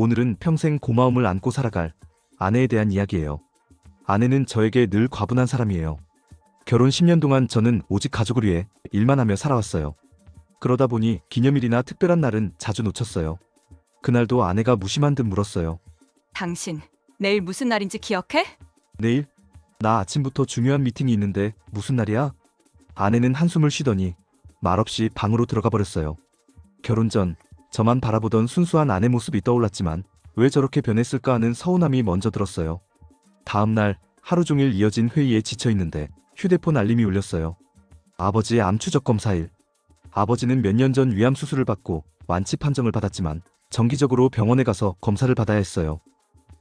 오늘은 평생 고마움을 안고 살아갈 아내에 대한 이야기예요. 아내는 저에게 늘 과분한 사람이에요. 결혼 10년 동안 저는 오직 가족을 위해 일만 하며 살아왔어요. 그러다 보니 기념일이나 특별한 날은 자주 놓쳤어요. 그날도 아내가 무심한 듯 물었어요. 당신 내일 무슨 날인지 기억해? 내일? 나 아침부터 중요한 미팅이 있는데 무슨 날이야? 아내는 한숨을 쉬더니 말없이 방으로 들어가 버렸어요. 결혼 전 저만 바라보던 순수한 아내 모습이 떠올랐지만 왜 저렇게 변했을까 하는 서운함이 먼저 들었어요. 다음 날 하루 종일 이어진 회의에 지쳐 있는데 휴대폰 알림이 울렸어요. 아버지의 암 추적 검사일. 아버지는 몇 년 전 위암 수술을 받고 완치 판정을 받았지만 정기적으로 병원에 가서 검사를 받아야 했어요.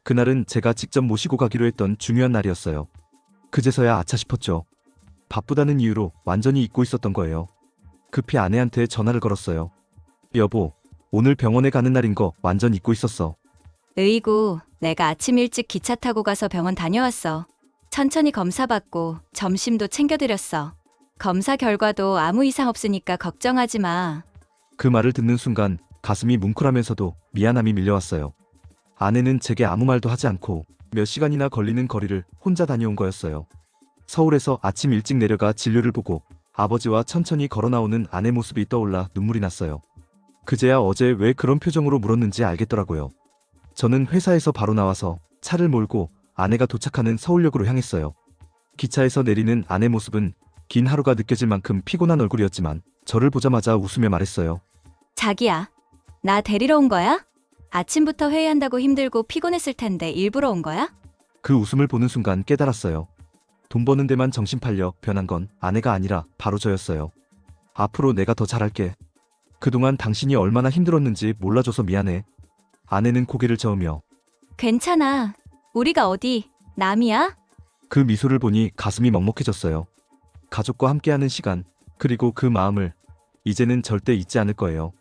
그날은 제가 직접 모시고 가기로 했던 중요한 날이었어요. 그제서야 아차 싶었죠. 바쁘다는 이유로 완전히 잊고 있었던 거예요. 급히 아내한테 전화를 걸었어요. 여보, 오늘 병원에 가는 날인 거 완전 잊고 있었어. 의구, 내가 아침 일찍 기차 타고 가서 병원 다녀왔어. 천천히 검사 받고 점심도 챙겨드렸어. 검사 결과도 아무 이상 없으니까 걱정하지 마. 그 말을 듣는 순간 가슴이 뭉클하면서도 미안함이 밀려왔어요. 아내는 제게 아무 말도 하지 않고 몇 시간이나 걸리는 거리를 혼자 다녀온 거였어요. 서울에서 아침 일찍 내려가 진료를 보고 아버지와 천천히 걸어 나오는 아내 모습이 떠올라 눈물이 났어요. 그제야 어제 왜 그런 표정으로 물었는지 알겠더라고요. 저는 회사에서 바로 나와서 차를 몰고 아내가 도착하는 서울역으로 향했어요. 기차에서 내리는 아내 모습은 긴 하루가 느껴질 만큼 피곤한 얼굴이었지만 저를 보자마자 웃으며 말했어요. 자기야, 나 데리러 온 거야? 아침부터 회의한다고 힘들고 피곤했을 텐데 일부러 온 거야? 그 웃음을 보는 순간 깨달았어요. 돈 버는 데만 정신 팔려 변한 건 아내가 아니라 바로 저였어요. 앞으로 내가 더 잘할게. 그동안 당신이 얼마나 힘들었는지 몰라줘서 미안해. 아내는 고개를 저으며 괜찮아. 우리가 어디 남이야? 그 미소를 보니 가슴이 먹먹해졌어요. 가족과 함께하는 시간, 그리고 그 마음을 이제는 절대 잊지 않을 거예요.